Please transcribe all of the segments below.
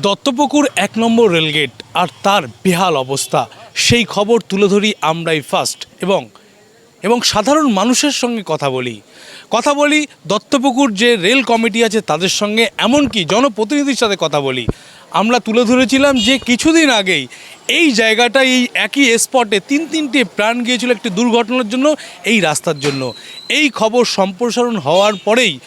দত্তপুকুর এক নম্বর রেলগেট আর তার বেহাল অবস্থা। সেই খবর তুলে ধরি আমরাই ফার্স্ট এবং এবং সাধারণ মানুষের সঙ্গে কথা বলি। কথা বলি দত্তপুকুর যে রেল কমিটি আছে তাদের সঙ্গে, এমনকি জনপ্রতিনিধির সাথে কথা বলি। আমরা তুলে ধরেছিলাম যে কিছুদিন আগেই এই জায়গাটা এই একই স্পটে তিন তিনটে প্রাণ গিয়েছিল একটি দুর্ঘটনার জন্য, এই রাস্তার জন্য। এই খবর সম্প্রসারণ হওয়ার পরেই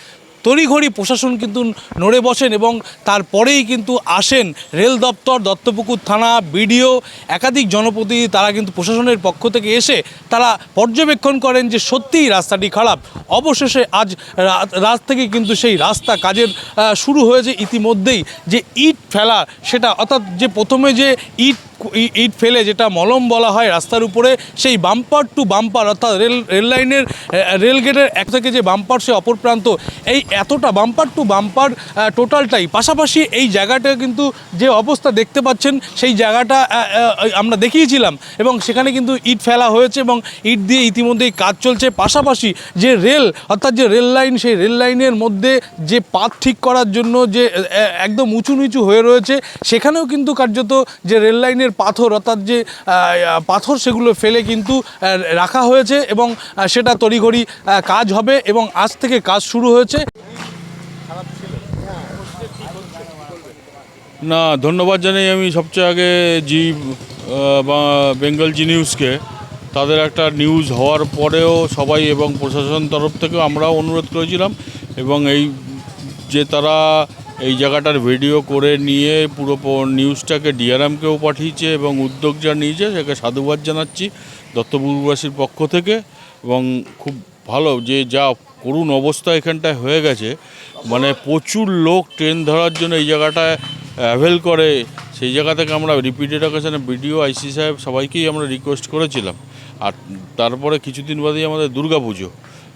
তড়িঘড়ি প্রশাসন কিন্তু নড়ে বসেন এবং তারপরেই কিন্তু আসেন রেল দপ্তর, দত্তপুকুর থানা, বিডিও, একাধিক জনপ্রতিনিধি তারা কিন্তু প্রশাসনের পক্ষ থেকে এসে তারা পর্যবেক্ষণ করেন যে সত্যিই রাস্তাটি খারাপ। অবশেষে আজ রাত থেকে কিন্তু সেই রাস্তা কাজের শুরু হয়েছে। ইতিমধ্যেই যে ইট ফেলা, সেটা অর্থাৎ যে প্রথমে যে ইট ইট ফেলে যেটা মলম বলা হয় রাস্তার উপরে, সেই বাম্পার টু বাম্পার অর্থাৎ রেল রেল লাইনের রেল গেটের এক থেকে যে বাম্পার সে অপর প্রান্ত, এই এতটা বাম্পার টু বাম্পার টোটালটাই পাশাপাশি এই জায়গাটা কিন্তু যে অবস্থা দেখতে পাচ্ছেন, সেই জায়গাটা আমরা দেখিয়েছিলাম এবং সেখানে কিন্তু ইট ফেলা হয়েছে এবং ইট দিয়ে ইতিমধ্যেই কাজ চলছে। পাশাপাশি যে রেল, অর্থাৎ যে রেল লাইন, সেই রেল লাইনের মধ্যে যে পাত ঠিক করার জন্য যে একদম উঁচু নিচু হয়ে রয়েছে, সেখানেও কিন্তু কার্যত যে রেল লাইনের পাথর, অর্থাৎ যে পাথর সেগুলো ফেলে কিন্তু রাখা হয়েছে এবং সেটা তড়িঘড়ি কাজ হবে এবং আজ থেকে কাজ শুরু হয়েছে। না, ধন্যবাদ জানাই আমি সবচেয়ে আগে জি বেঙ্গল জি নিউজকে। তাদের একটা নিউজ হওয়ার পরেও সবাই এবং প্রশাসন তরফ থেকেও আমরাও অনুরোধ করেছিলাম এবং এই যে তারা এই জায়গাটার ভিডিও করে নিয়ে পুরো নিউজটাকে ডিআরএমকেও পাঠিয়েছে এবং উদ্যোগ যা নিয়েছে সেকে সাধুবাদ জানাচ্ছি দত্তপুরবাসীর পক্ষ থেকে। এবং খুব ভালো যে যা করুণ অবস্থা এখানটায় হয়ে গেছে মানে প্রচুর লোক ট্রেন ধরার জন্য এই জায়গাটায় অ্যাভেল করে। সেই জায়গা থেকে আমরা রিপিটেড অকেশনে বিডিও আইসি সাহেব সবাইকেই আমরা রিকোয়েস্ট করেছিলাম। আর তারপরে কিছুদিন বাদেই আমাদের দুর্গাপুজো।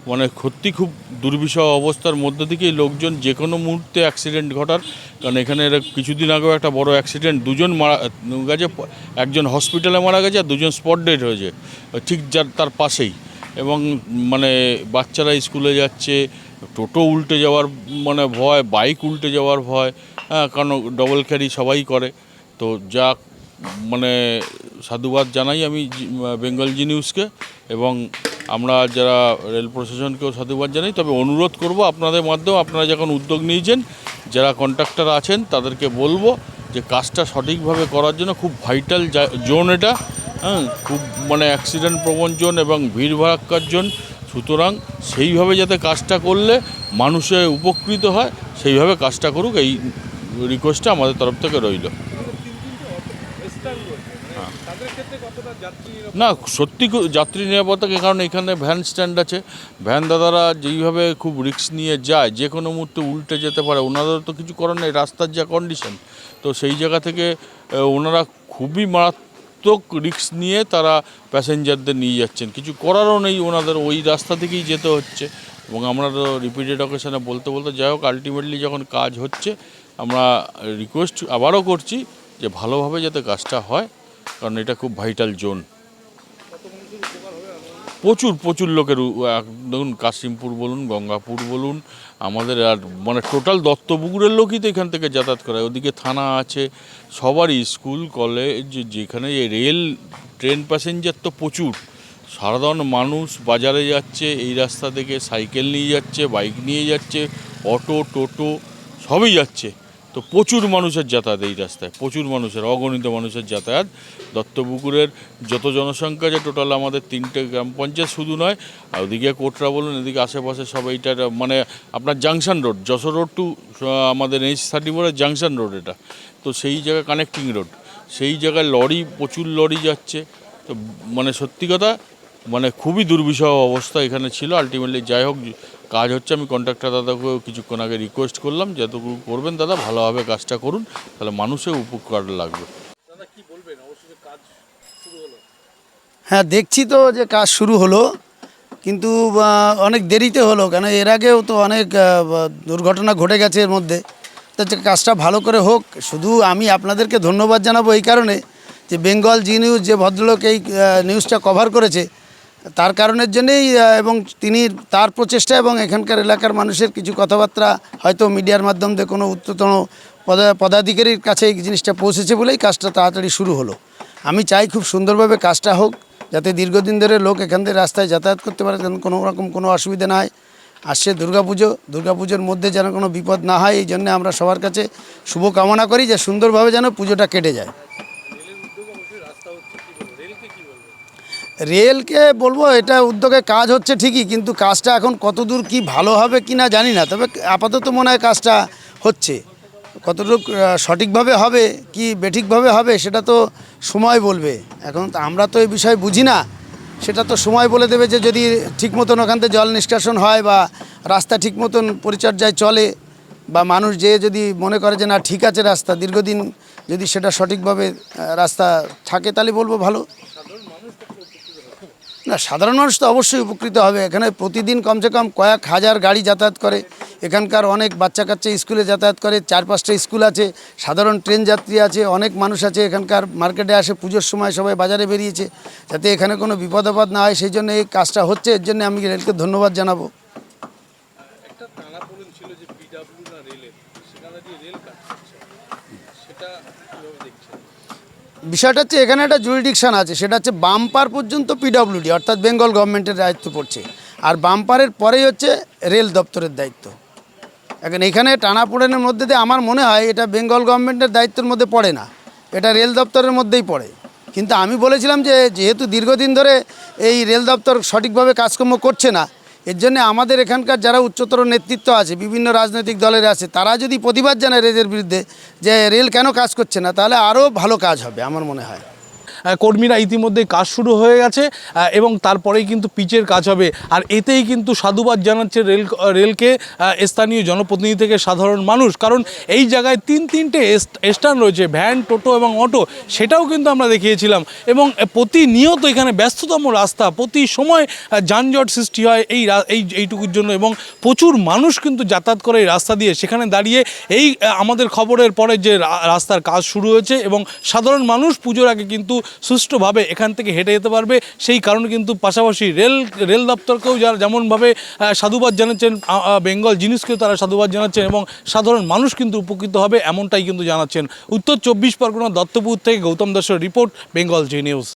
মানে সত্যি খুব দুর্বিষহ অবস্থার মধ্যে থেকেই লোকজন যে কোনো মুহূর্তে অ্যাক্সিডেন্ট ঘটার। কারণ এখানে কিছুদিন আগেও একটা বড় অ্যাক্সিডেন্ট দুজন মারা গেছে একজন হসপিটালে মারা গেছে আর দুজন স্পট ডেড হয়েছে। ঠিক যার, তার পাশেই। এবং মানে বাচ্চারা স্কুলে যাচ্ছে, টোটো উল্টে যাওয়ার মানে ভয় বাইক উল্টে যাওয়ার ভয় হ্যাঁ কারণ ডবল ক্যারি সবাই করে। তো যা মানে সাধুবাদ জানাই আমি বেঙ্গল জি নিউজকে এবং আমরা যারা রেল প্রশাসনকেও সাধুবাদ জানাই, তবে অনুরোধ করব আপনাদের মাধ্যমে আপনারা যখন উদ্যোগ নিয়েছেন, যারা কন্ট্রাক্টর আছেন, তাদেরকে বলব যে কাজটা সঠিকভাবে করার জন্য খুব ভাইটাল জোন এটা। হ্যাঁ খুব মানে অ্যাক্সিডেন্ট প্রবণ জোন এবং ভিড় ভাড়াক্কার জোন। সুতরাং সেইভাবে যাতে কাজটা করলে মানুষে উপকৃত হয়, সেইভাবে কাজটা করুক, এই রিকোয়েস্টটা আমাদের তরফ থেকে রইল। না, সত্যি যাত্রী নিরাপত্তা কারণ এখানে ভ্যান স্ট্যান্ড আছে। ভ্যান দাদারা যেইভাবে খুব রিস্ক নিয়ে যায়, যে কোনো মুহূর্তে উল্টে যেতে পারে, ওনাদের তো কিছু করার নেই, রাস্তার যা কন্ডিশন তো সেই জায়গা থেকে ওনারা খুবই মারাত্মক রিস্ক নিয়ে তারা প্যাসেঞ্জারদের নিয়ে যাচ্ছেন। কিছু করারও নেই ওনাদের, ওই রাস্তা থেকেই যেতে হচ্ছে। এবং আমরা তো রিপিটেড অকেশনে বলতে বলতে যাই হোক আলটিমেটলি যখন কাজ হচ্ছে, আমরা রিকোয়েস্ট আবারও করছি যে ভালোভাবে যাতে কাজটা হয়। কারণ এটা খুব ভাইটাল জোন প্রচুর প্রচুর লোকের দেখুন, কাশিমপুর বলুন, গঙ্গাপুর বলুন, আমাদের আর মানে টোটাল দত্তপুকুরের লোকই তো এখান থেকে যাতায়াত করে। ওদিকে থানা আছে, সবারই স্কুল কলেজ যেখানে রেল ট্রেন প্যাসেঞ্জার তো প্রচুর। সাধারণ মানুষ বাজারে যাচ্ছে, এই রাস্তা থেকে সাইকেল নিয়ে যাচ্ছে বাইক নিয়ে যাচ্ছে, অটো, টোটো, সবই যাচ্ছে। তো প্রচুর মানুষের যাতায়াত এই রাস্তায়, প্রচুর মানুষের, অগণিত মানুষের যাতায়াত। দত্তপুকুরের যত জনসংখ্যা যে টোটাল আমাদের তিনটে গ্রাম পঞ্চায়েত শুধু নয়, আর ওদিকে কোটরা বলুন, এদিকে আশেপাশে সব এইটার মানে আপনার junction road, Jessore road to আমাদের এইচ থার্টি ফোরের জাংশন রোড এটা। তো সেই জায়গায় কানেক্টিং রোড সেই জায়গায় লরি, প্রচুর লরি যাচ্ছে। তো মানে সত্যি কথা মানে খুবই দুর্বিষহ অবস্থা এখানে ছিল। আলটিমেটলি যাই হোক কাজ হচ্ছে আমি কন্ট্রাক্টর দাদাকেও কিছুক্ষণ আগে রিকোয়েস্ট করলাম যতটুকু করবেন দাদা ভালোভাবে কাজটা করুন তাহলে মানুষের উপকার লাগবে। হ্যাঁ দেখছি তো যে কাজ শুরু হলো কিন্তু অনেক দেরিতে হলো কেন এর আগেও তো অনেক দুর্ঘটনা ঘটে গেছে এর মধ্যে। তো যে কাজটা ভালো করে হোক শুধু আমি আপনাদেরকে ধন্যবাদ জানাব এই কারণে যে বেঙ্গল জি নিউজ যে ভদ্রলোক এই নিউজটা কভার করেছে তার কারণের জন্যেই এবং তিনি তার প্রচেষ্টা এবং এখানকার এলাকার মানুষের কিছু কথাবার্তা হয়তো মিডিয়ার মাধ্যম দিয়ে কোনো উচ্চতন পদা, পদাধিকারীর কাছে এই জিনিসটা পৌঁছেছে বলেই কাজটা তাড়াতাড়ি শুরু হলো। আমি চাই খুব সুন্দরভাবে কাজটা হোক, যাতে দীর্ঘদিন ধরে লোক এখান থেকে রাস্তায় যাতায়াত করতে পারে, যেন কোনো রকম কোনো অসুবিধা না হয়। আসছে দুর্গাপুজো, দুর্গাপুজোর মধ্যে যেন কোনো বিপদ না হয়, এই জন্য আমরা সবার কাছে শুভ কামনা করি যে সুন্দরভাবে যেন পুজোটা কেটে যায়। রেলকে বলব, এটা উদ্যোগে কাজ হচ্ছে ঠিকই, কিন্তু কাজটা এখন কতদূর কি ভালো হবে কি না জানি না, তবে আপাতত মনে হয় কাজটা হচ্ছে। কতটুকু সঠিকভাবে হবে, কি বেঠিকভাবে হবে, সেটা তো সময় বলবে। এখন আমরা তো এই বিষয় বুঝি না, সেটা তো সময় বলে দেবে যে যদি ঠিক মতন ওখান থেকে জল নিষ্কাশন হয় বা রাস্তা ঠিক মতন পরিচর্যায় চলে, বা মানুষ যে যদি মনে করে যে না, ঠিক আছে রাস্তা, দীর্ঘদিন যদি সেটা সঠিকভাবে রাস্তা থাকে, তাহলে বলব ভালো। না, সাধারণ মানুষ তো অবশ্যই উপকৃত হবে। এখানে প্রতিদিন কমসে কম কয়েক হাজার গাড়ি যাতায়াত করে। এখানকার অনেক বাচ্চা কাচ্চা স্কুলে যাতায়াত করে, চার পাঁচটা স্কুল আছে, সাধারণ ট্রেন যাত্রী আছে, অনেক মানুষ আছে। এখানকার মার্কেটে আসে, পুজোর সময় সবাই বাজারে বেরিয়েছে। যাতে এখানে কোনো বিপদ আপদ না হয়, সেই জন্য এই কাজটা হচ্ছে। এর জন্য আমি রেলকে ধন্যবাদ জানাব। বিষয়টা হচ্ছে এখানে একটা জুরিডিকশান আছে, সেটা হচ্ছে বাম্পার পর্যন্ত পিডব্লিউডি অর্থাৎ বেঙ্গল গভর্নমেন্টের দায়িত্ব পড়ছে। আর বাম্পারের পরেই হচ্ছে রেল দপ্তরের দায়িত্ব। এখন এখানে টানাপোড়েনের মধ্যে দিয়ে আমার মনে হয় এটা বেঙ্গল গভর্নমেন্টের দায়িত্বের মধ্যে পড়ে না। এটা রেল দপ্তরের মধ্যেই পড়ে। কিন্তু আমি বলেছিলাম যে, যেহেতু দীর্ঘদিন ধরে এই রেল দপ্তর সঠিকভাবে কাজকর্ম করছে না এর জন্য আমাদের এখানকার যারা উচ্চতর নেতৃত্ব আছে, বিভিন্ন রাজনৈতিক দলের আছে, তারা যদি প্রতিবাদ জানায় রেলের বিরুদ্ধে যে রেল কেন কাজ করছে না, তাহলে আরও ভালো কাজ হবে, আমার মনে হয়। কর্মীরা ইতিমধ্যে কাজ শুরু হয়ে গেছে এবং তারপরেই কিন্তু পিচের কাজ হবে। আর এতেই কিন্তু সাধুবাদ জানাচ্ছে রেল রেলকে স্থানীয় জনপ্রতিনিধি থেকে সাধারণ মানুষ। কারণ এই জায়গায় তিন, তিনটে স্ট্যান্ড রয়েছে, ভ্যান, টোটো এবং অটো, সেটাও কিন্তু আমরা দেখিয়েছিলাম। এবং প্রতিনিয়ত এখানে ব্যস্ততম রাস্তা, প্রতি সময় যানজট সৃষ্টি হয় এই এই, এইটুকুর জন্য। এবং প্রচুর মানুষ কিন্তু যাতায়াত করে এই রাস্তা দিয়ে। সেখানে দাঁড়িয়ে এই আমাদের খবরের পরে যে রাস্তার কাজ শুরু হয়েছে এবং সাধারণ মানুষ পুজোর আগে কিন্তু সুষ্ঠুভাবে এখান থেকে হেঁটে যেতে পারবে। সেই কারণে কিন্তু পাশাপাশি রেল রেল দপ্তরকেও যারা যেমনভাবে সাধুবাদ জানাচ্ছেন বেঙ্গল জিনিসকেও তারা সাধুবাদ জানাচ্ছেন এবং সাধারণ মানুষ কিন্তু উপকৃত হবে এমনটাই কিন্তু জানাচ্ছেন। উত্তর চব্বিশ পরগনা দত্তপুর থেকে গৌতম দাসের রিপোর্ট, বেঙ্গল জি নিউজ।